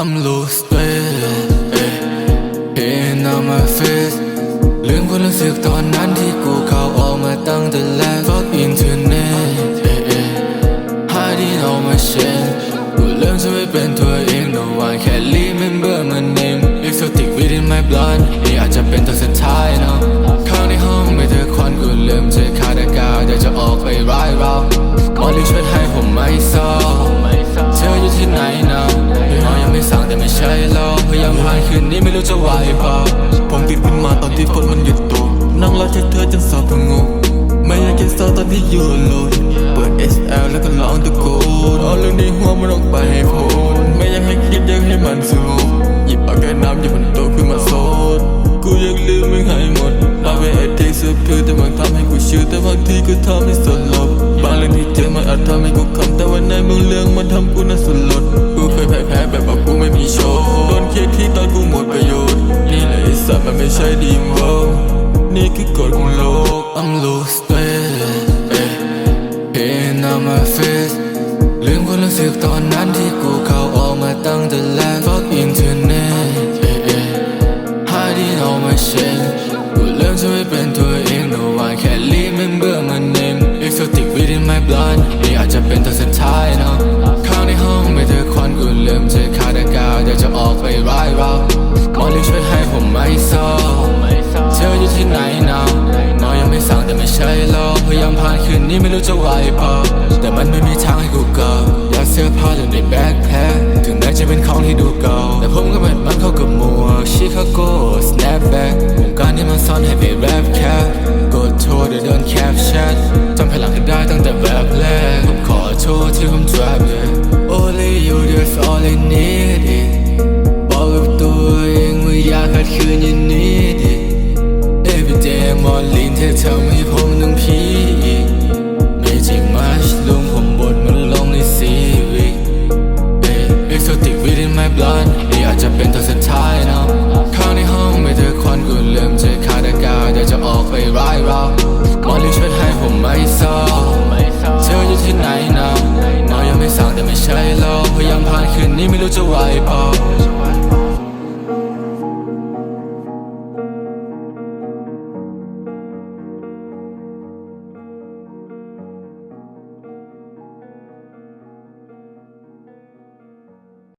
I'm lost with it Pain on my face ลืมความรู้สึกตอนนั้นที่กูเข้าออกมาตั้งแต่แรก Fuck internet hiding all my shit กูเริ่มจะไม่เป็นตัวเอง No one can remember my name Exotic within my blood นี้ไม่รู้จะไหวป่าผมติดขึ้นมาตอนที่ฝนมันหยุดตกนั่งรอแค่เธอจนสอบพงงไม่อยากจะเศร้าตอนที่อยู่โลดเปิด SL แล้วก็ร้องตะโกนเอาเรื่องในหัวมันออกไปให้พ้นไม่อยากให้คิดอยากให้มันสงบหยิบเอาแก้วน้ำหยิบมัน แหละไอ้สัตว์มันไม่ใช่ดีมเวลนี่คือกฎของโลก I'm lost with it Pain on my face ลืมความรู้สึกตอนนั้นที่กูเข้าออกมาตั้งแต่แรก Fuck internet เอ๊ะเอ๊ะ hiding all my shit กูเริ่มจะไม่เป็นตัวเอง No one can remember my name Exotic within my blood นี่อาจจะเป็นตัวสุดท้ายเนาะข้างในห้องไม่เจอควันกูเริ่มจะขาดอากาศอยากจะออกไปร้ายเรา ใช่เราพยายามผ่านคืนนี้ไม่รู้จะไหวเปล่าแต่มันไม่มีทางให้กูเกิดอยากเสื้อผ้าอยู่ในแบ็คแพ็คถึงแม้จะเป็นของที่ดูเก่าแต่ผมก็เป็นมันเข้ากับหมวชิคาโก snapback วงการที่มันซ่อนให้ไปแรปแคปกดโทรเดี๋ยวโดนแคปแชทจำภายหลังให้ได้ตั้งแต่แบบแรกผมขอโทษที่ผม trap yeah Only you that's all I need it บอกกับตัวเองว่าอยากขัดขืนอย่างนี้ดิ Every day I'm all lean เธอทำให้ผม ใจเราพยายามผ่านคืนนี้ไม่รู้จะไหวเปล่า